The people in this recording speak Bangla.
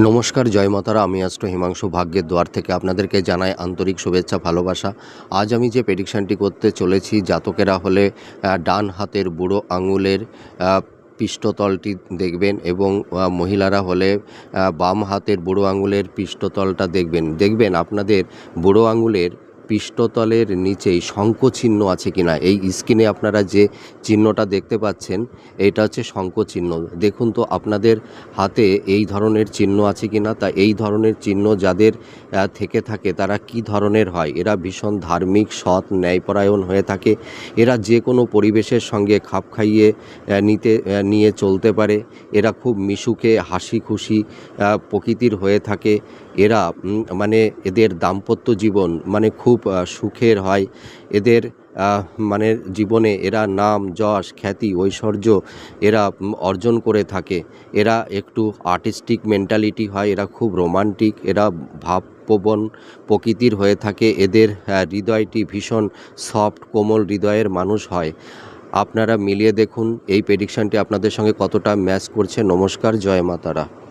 নমস্কার, জয় মাতারা। আমি আষ্ট হিমাংশু ভাগ্যের দ্বার থেকে আপনাদেরকে জানাই আন্তরিক শুভেচ্ছা, ভালোবাসা। আজ আমি যে প্রেডিকশানটি করতে চলেছি, জাতকেরা হলে ডান হাতের বুড়ো আঙুলের পৃষ্ঠতলটি দেখবেন এবং মহিলারা হলে বাম হাতের বুড়ো আঙুলের পৃষ্ঠতলটা দেখবেন। দেখবেন আপনাদের বুড়ো আঙুলের পৃষ্ঠতলের নিচেই শঙ্খ চিহ্ন আছে কিনা? এই স্ক্রিনে আপনারা যে চিহ্নটা দেখতে পাচ্ছেন, এটা হচ্ছে শঙ্খ চিহ্ন দেখুন তো, আপনাদের হাতে এই ধরনের চিহ্ন আছে কিনা? তা এই ধরনের চিহ্ন যাদের থেকে থাকে, তারা কি ধরনের হয়? এরা ভীষণ ধার্মিক, সৎ, ন্যায়পরায়ণ হয়ে থাকে। এরা যে কোনো পরিবেশের সঙ্গে খাপ খাইয়ে নিতে নিয়ে চলতে পারে। এরা খুব মিশুকে হাসি খুশি প্রকৃতির হয়ে থাকে। এরা মানে এদের দাম্পত্য জীবন মানে খুব সুখের হয়। এদের মানে জীবনে এরা নাম, যশ, খ্যাতি, ঐশ্বর্য এরা অর্জন করে থাকে। এরা একটু আর্টিস্টিক মেন্টালিটি হয়, এরা খুব রোমান্টিক, এরা ভাবপ্রবণ প্রকৃতির হয়ে থাকে। এদের হৃদয়টি ভীষণ সফট, কোমল হৃদয়ের মানুষ হয়। আপনারা মিলিয়ে দেখুন, এই প্রেডিকশানটি আপনাদের সঙ্গে কতটা ম্যাচ করছে। নমস্কার, জয় মাতারা।